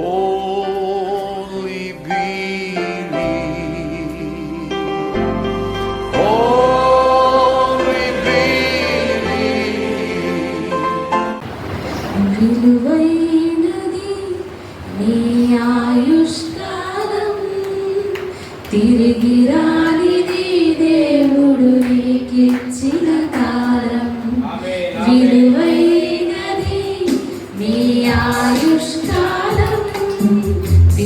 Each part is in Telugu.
Only believe. Only believe. విలువైనది నీ ఆయుష్కాలం తిరిగి రానిది దేవుడు నీకిచ్చిన కాలం విలువైనది నీ ఆయు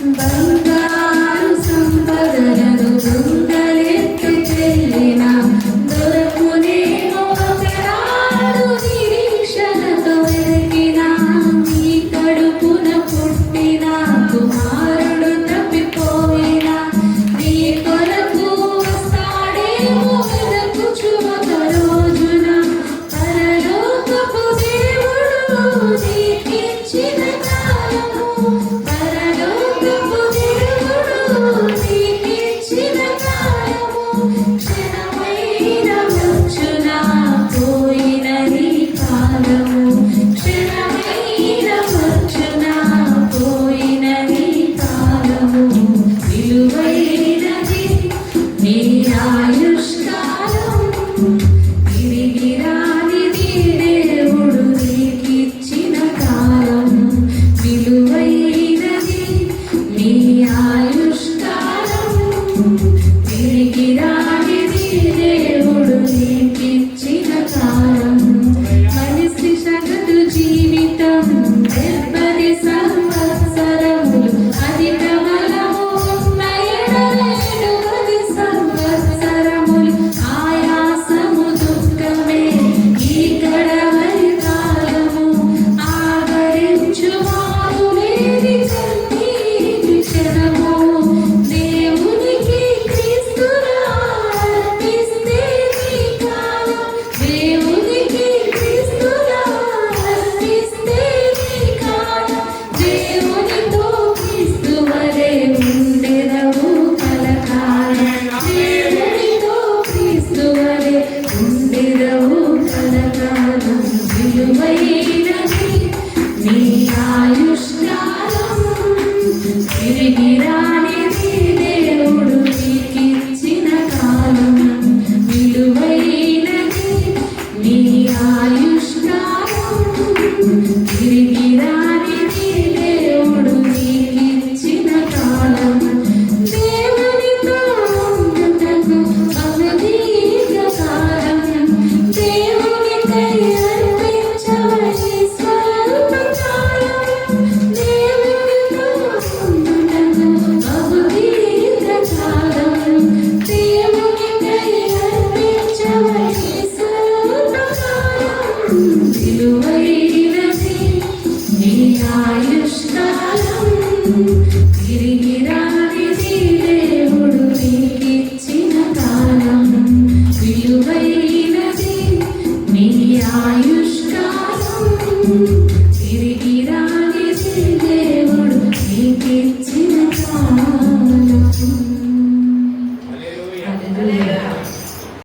Bye. യേശുവൈ വിലസി നീയായി